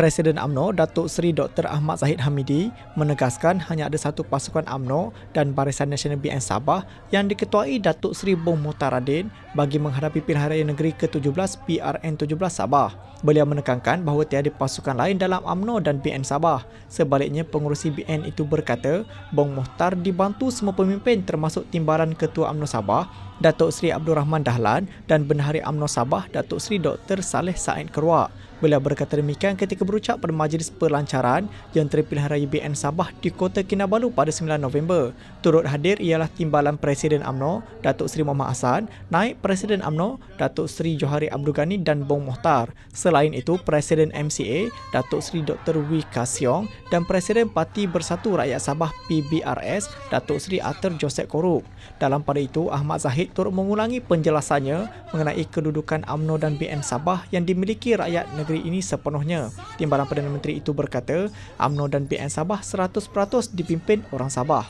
Presiden AMNO Datuk Seri Dr. Ahmad Zahid Hamidi menegaskan hanya ada satu pasukan AMNO dan Barisan Nasional BN Sabah yang diketuai Datuk Seri Bong Mutaradin bagi menghadapi pilihan raya negeri ke-17 PRN 17 Sabah. Beliau menekankan bahawa tiada pasukan lain dalam AMNO dan BN Sabah. Sebaliknya, pengurusi BN itu berkata, Bong Muhtar dibantu semua pemimpin termasuk Timbalan Ketua AMNO Sabah, Datuk Seri Abdul Rahman Dahlan dan Bendahari AMNO Sabah, Datuk Seri Dr. Saleh Said Kerwak. Beliau berkata demikian ketika berucap pada majlis pelancaran Jentera Pilihan Raya BN Sabah di Kota Kinabalu pada 9 November. Turut hadir ialah Timbalan Presiden AMNO, Datuk Seri Muhammad Hassan, Naib Presiden AMNO, Datuk Seri Johari Abdul Ghani dan Bong Mohtar. Selain itu, Presiden MCA, Datuk Seri Dr. Wee Kasiong dan Presiden Parti Bersatu Rakyat Sabah PBRS, Datuk Seri Ater Joseph Koruk. Dalam pada itu, Ahmad Zahid turut mengulangi penjelasannya mengenai kedudukan AMNO dan BN Sabah yang dimiliki rakyat negeri ini sepenuhnya. Timbalan Perdana Menteri itu berkata, AMNO dan BN Sabah 100% dipimpin orang Sabah.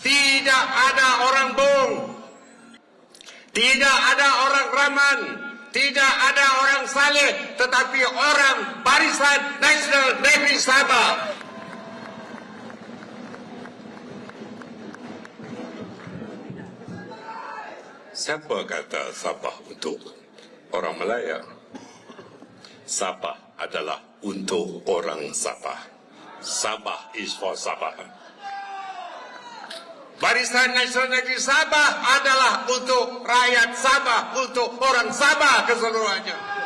Tidak ada orang bong. Tidak ada orang raman. Tidak ada orang saleh. Tetapi orang Barisan Nasional Negeri Sabah. Siapa kata Sabah untuk orang Melayu? Sabah adalah untuk orang Sabah. Sabah is for Sabah. Barisan Nasional Negeri Sabah adalah untuk rakyat Sabah, untuk orang Sabah keseluruhannya.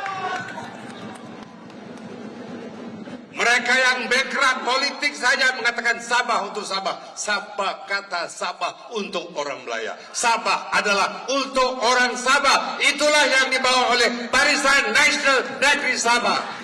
Mereka yang background politik saja mengatakan Sabah untuk Sabah. Sabah kata Sabah untuk orang Melaya. Sabah adalah untuk orang Sabah. Itulah yang dibawa oleh Barisan Nasional Negeri Sabah.